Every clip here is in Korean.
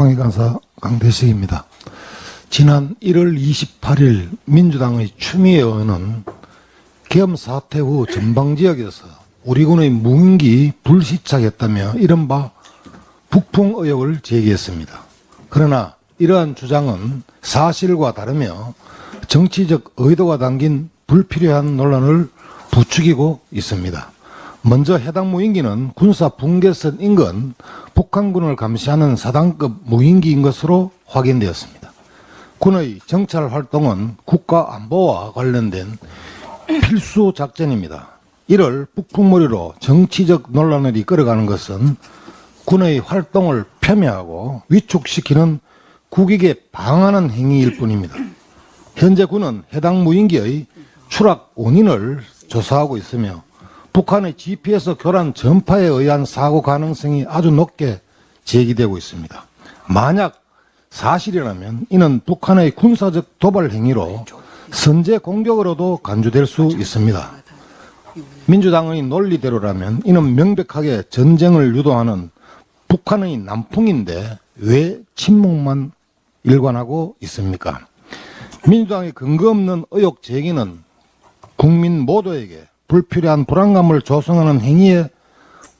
국방위 간사 강대식입니다. 지난 1월 28일 민주당의 추미애 의원은 계엄 사태 후 전방 지역에서 우리 군의 무인기 불시착했다며 이른바 북풍 의혹을 제기했습니다. 그러나 이러한 주장은 사실과 다르며 정치적 의도가 담긴 불필요한 논란을 부추기고 있습니다. 먼저 해당 무인기는 군사 분계선 인근 북한군을 감시하는 사단급 무인기인 것으로 확인되었습니다. 군의 정찰 활동은 국가 안보와 관련된 필수 작전입니다. 이를 북풍머리로 정치적 논란을 이끌어가는 것은 군의 활동을 폄훼하고 위축시키는 국익에 방하는 행위일 뿐입니다. 현재 군은 해당 무인기의 추락 원인을 조사하고 있으며 북한의 GPS 교란 전파에 의한 사고 가능성이 아주 높게 제기되고 있습니다. 만약 사실이라면 이는 북한의 군사적 도발 행위로 선제 공격으로도 간주될 수 있습니다. 민주당의 논리대로라면 이는 명백하게 전쟁을 유도하는 북한의 남풍인데 왜 침묵만 일관하고 있습니까? 민주당의 근거 없는 의혹 제기는 국민 모두에게 불필요한 불안감을 조성하는 행위에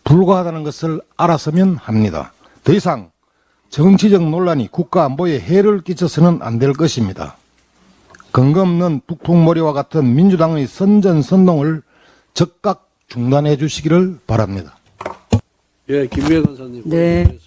불과하다는 것을 알았으면 합니다. 더 이상 정치적 논란이 국가 안보에 해를 끼쳐서는 안 될 것입니다. 근거 없는 북풍머리와 같은 민주당의 선전선동을 즉각 중단해 주시기를 바랍니다. 예, 김미애 간사님. 네. 고맙습니다.